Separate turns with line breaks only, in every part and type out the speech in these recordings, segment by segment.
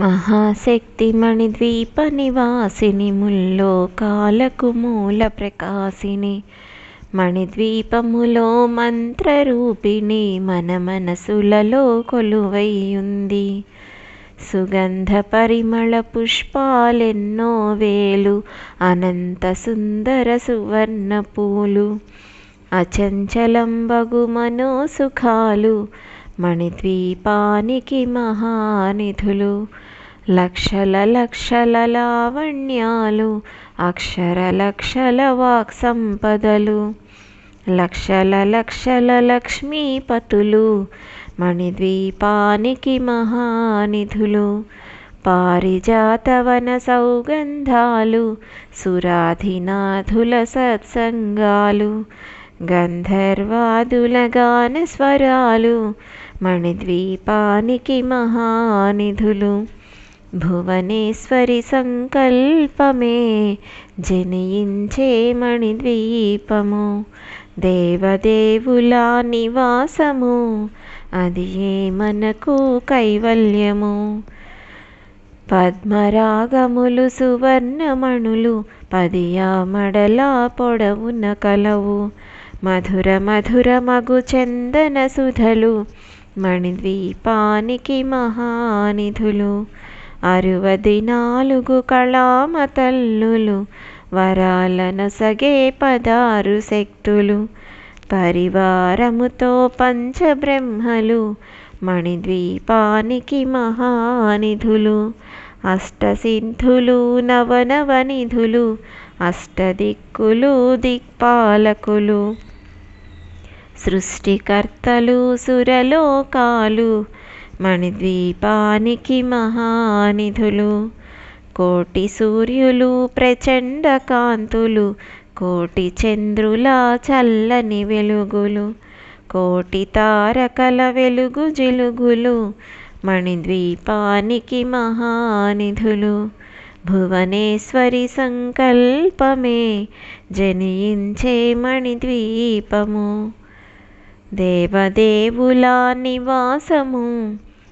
మహాశక్తి మణిద్వీప నివాసిని ముల్లోకాలకు మూల ప్రకాశిని. మణిద్వీపములో మంత్రరూపిణి మన మనసులలో కొలువైయుంది. సుగంధ పరిమళ పుష్పాలెన్నో వేలు అనంత సుందర సువర్ణ పూలు అచంచలంబగు మనోసుఖాలు మణిద్వీపానికి మహానిధులు. లక్షల లక్షల లావణ్యాలు అక్షర లక్షల వాక్ సంపదలు లక్షల లక్షల లక్ష్మీపతులు మణిద్వీపానికి మహానిధులు పారిజాతవన సౌగంధాలు సురాధినాథుల సత్సంగాలు గంధర్వాదుల గాన స్వరాలు మణిద్వీపానికి మహానిధులు. భువనేశ్వరి సంకల్పమే జనించే మణిద్వీపము దేవదేవుల నివాసము అది ఏ మనకు కైవల్యము? పద్మరాగములు సువర్ణమణులు పదియా మడల పొడవున కలవు మధుర మధుర మగు చందన సుధలు మణిద్వీపానికి మహానిధులు. అరవది నాలుగు కళామతల్లులు వరాలనసగే పదారు శక్తులు పరివారముతో పంచబ్రహ్మలు మణిద్వీపానికి మహానిధులు అష్టసిద్ధులు నవనవనిధులు అష్టదిక్కులు దిక్పాలకులు సృష్టికర్తలు సురలోకాలు మణిద్వీపానికి మహానిధులు కోటి సూర్యులు ప్రచండ కాంతులు కోటి చంద్రుల చల్లని వెలుగులు కోటి తారకల వెలుగు జిలుగులు మణిద్వీపానికి మహానిధులు. భువనేశ్వరి సంకల్పమే జనించే మణిద్వీపము దేవదేవుల నివాసము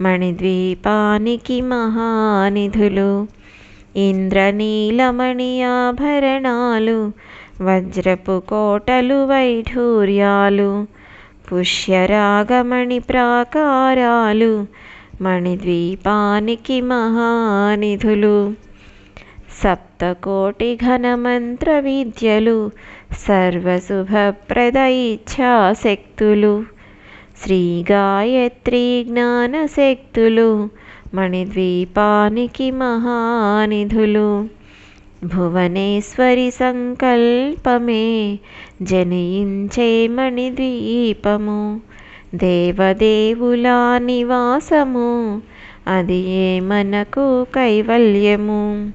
మణిద్వీపానికి మహానిధులు ఇంద్రనీలమణి ఆభరణాలు వజ్రపు కోటలు వైఢూర్యాలు పుష్యరాగమణి ప్రాకారాలు మణిద్వీపానికి మహానిధులు సప్తకోటి ఘనమంత్ర విద్యలు సర్వశుభప్రద ఇచ్ఛాశక్తులు శ్రీ గాయత్రి జ్ఞానశక్తులు మణిద్వీపానికి మహానిధులు. భువనేశ్వరి సంకల్పమే జనయించే మణిద్వీపము దేవదేవుల నివాసము అది ఏ మనకు కైవల్యము.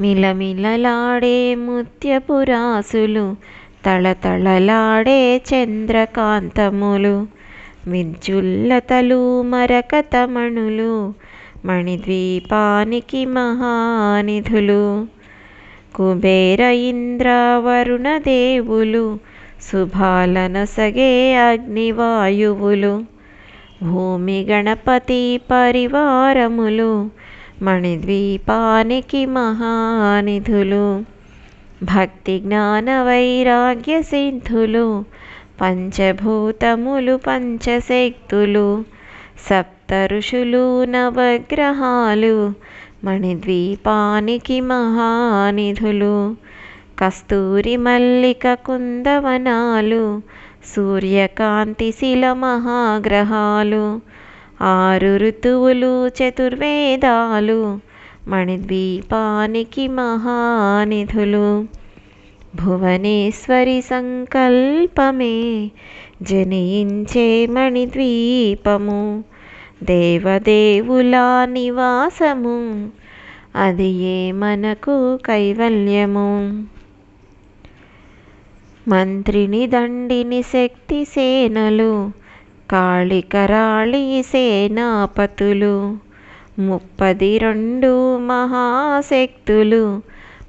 మిలమిలలాడే ముత్యపురాసులు తళతళలాడే చంద్రకాంతములు విజ్జుల్లతలు మరకతమణులు మణిద్వీపానికి మహానిధులు కుబేర ఇంద్ర వరుణ దేవులు శుభాలనసగే అగ్నివాయువులు భూమి గణపతి పరివారములు మణిద్వీపానికి మహానిధులు. భక్తి జ్ఞాన వైరాగ్య సిద్ధులు పంచభూతములు పంచశక్తులు సప్త ఋషులు నవగ్రహాలు మణిద్వీపానికి మహానిధులు కస్తూరి మల్లిక కుందవనాలు సూర్యకాంతి శిల మహాగ్రహాలు ఆరు ఋతువులు చతుర్వేదాలు మణిద్వీపానికి మహానిధులు. భువనేశ్వరి సంకల్పమే జనించే మణిద్వీపము. దేవదేవుల నివాసము అది ఏ మనకు కైవల్యము? మంత్రిని దండిని శక్తి సేనలు కాళికరాళి సేనాపతులు. ముప్పది రెండు మహాశక్తులు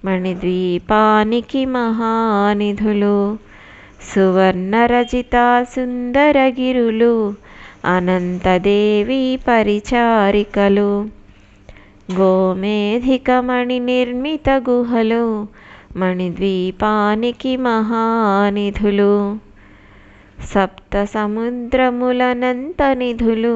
మణిద్వీపానికి మహానిధులు సువర్ణరజిత సుందరగిరులు అనంతదేవి పరిచారికలు గోమేధికమణి నిర్మిత గుహలు మణిద్వీపానికి మహానిధులు సప్త సముద్రములనంత నిధులు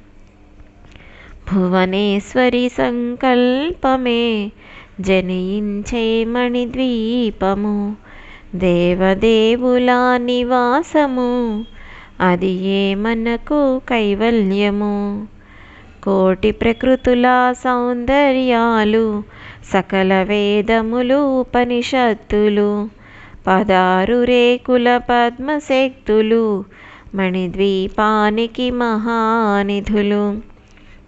భువనేశ్వరి సంకల్పమే జనయించే మణిద్వీపము దేవదేవుల నివాసము అది ఏ మనకు కైవల్యము? కోటి ప్రకృతుల సౌందర్యాలు సకల వేదములు ఉపనిషత్తులు పదారు రేకుల పద్మశక్తులు మణిద్వీపానికి మహానిధులు.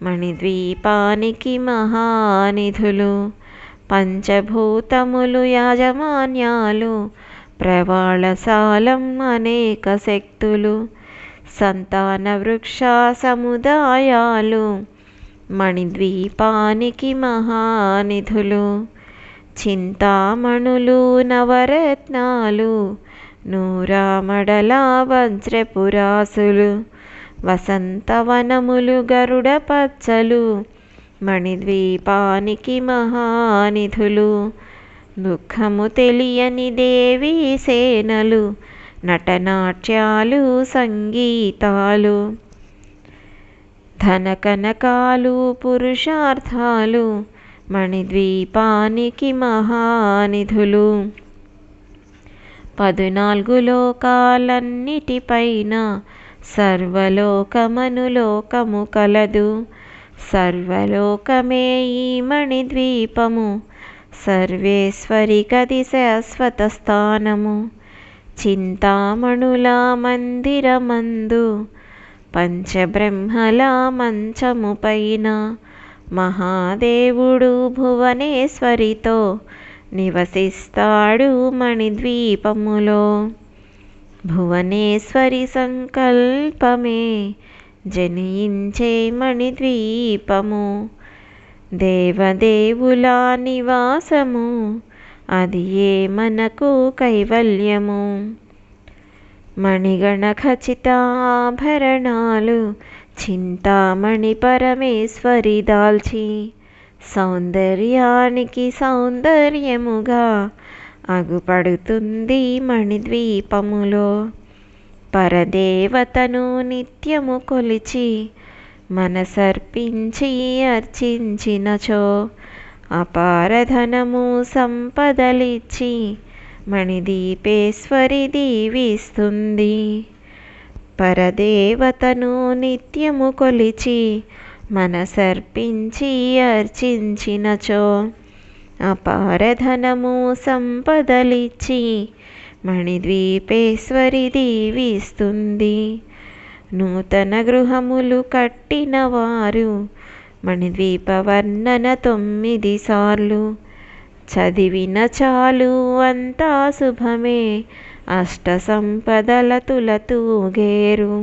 మణిద్వీపానికి మహానిధులు పంచభూతములు యాజమాన్యాలు ప్రవాళశాలం అనేక శక్తులు సంతాన వృక్ష సముదాయాలు మణిద్వీపానికి మహానిధులు చింతామణులు నవరత్నాలు నూరామడల వజ్రపురాసులు వసంతవనములు గరుడ పచ్చలు మణిద్వీపానికి మహానిధులు దుఃఖము తెలియని దేవి సేనలు నటనాట్యాలు సంగీతాలు ధనకనకాలు పురుషార్థాలు మణిద్వీపానికి మహానిధులు. పద్నాలుగు లోకాలన్నిటిపైన సర్వలోకమనులోకము కలదు. సర్వలోకమే ఈ మణిద్వీపము. సర్వేశ్వరి గది శాశ్వత స్థానము. చింతామణుల మందిరమందు పంచబ్రహ్మల మంచము పైన మహాదేవుడు భువనేశ్వరితో నివసిస్తాడు మణిద్వీపములో. భువనేశ్వరి సంకల్పమే జనించే మణిద్వీపము దేవదేవుల నివాసము అది ఏ మనకు కైవల్యము? మణిగణ ఖచ్చితాభరణాలు ఆభరణాలు చింతామణి పరమేశ్వరి దాల్చి సౌందర్యానికి సౌందర్యముగా అగుపడుతుంది మణిద్వీపములో. పరదేవతను నిత్యము కొలిచి మనసర్పించి అర్చించినచో అపారధనము సంపదలిచ్చి మణిదీపేశ్వరి దీవిస్తుంది. పరదేవతను నిత్యము కొలిచి మనసర్పించి అర్చించినచో అపారధనము సంపదలిచ్చి మణిద్వీపేశ్వరి దీవిస్తుంది. నూతన గృహములు కట్టిన వారు మణిద్వీప వర్ణన తొమ్మిది సార్లు. చదివిన చాలు అంతా శుభమే అష్ట సంపదల తులతూగేరు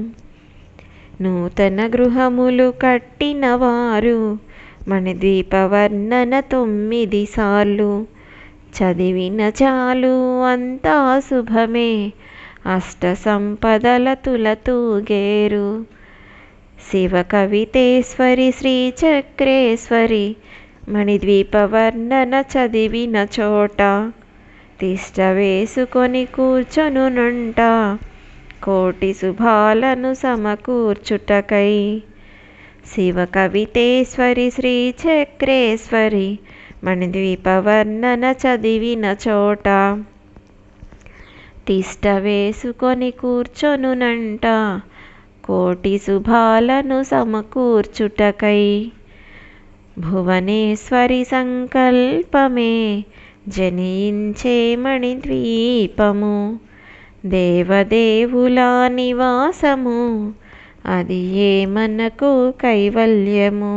నూతన గృహములు కట్టిన వారు మణిద్వీపవర్ణన తొమ్మిది సార్లు. చదివిన చాలు అంతా శుభమే. అష్ట సంపదల తులతూగేరు శివ కవితేశ్వరి శ్రీ చక్రేశ్వరి మణిద్వీపవర్ణన చదివిన చోట. తిష్ట వేసుకొని కూర్చొనునుంట కోటి శుభాలను సమకూర్చుటకై. శివ కవితేశ్వరి శ్రీ చక్రేశ్వరి మణిద్వీపవర్ణన చదివిన చోట. తిష్ట వేసుకొని కూర్చొనునంట కోటి శుభాలను సమకూర్చుటకై. భువనేశ్వరి సంకల్పమే జనించే మణిద్వీపము దేవదేవుల నివాసము అది ఏ మనకు కైవల్యము?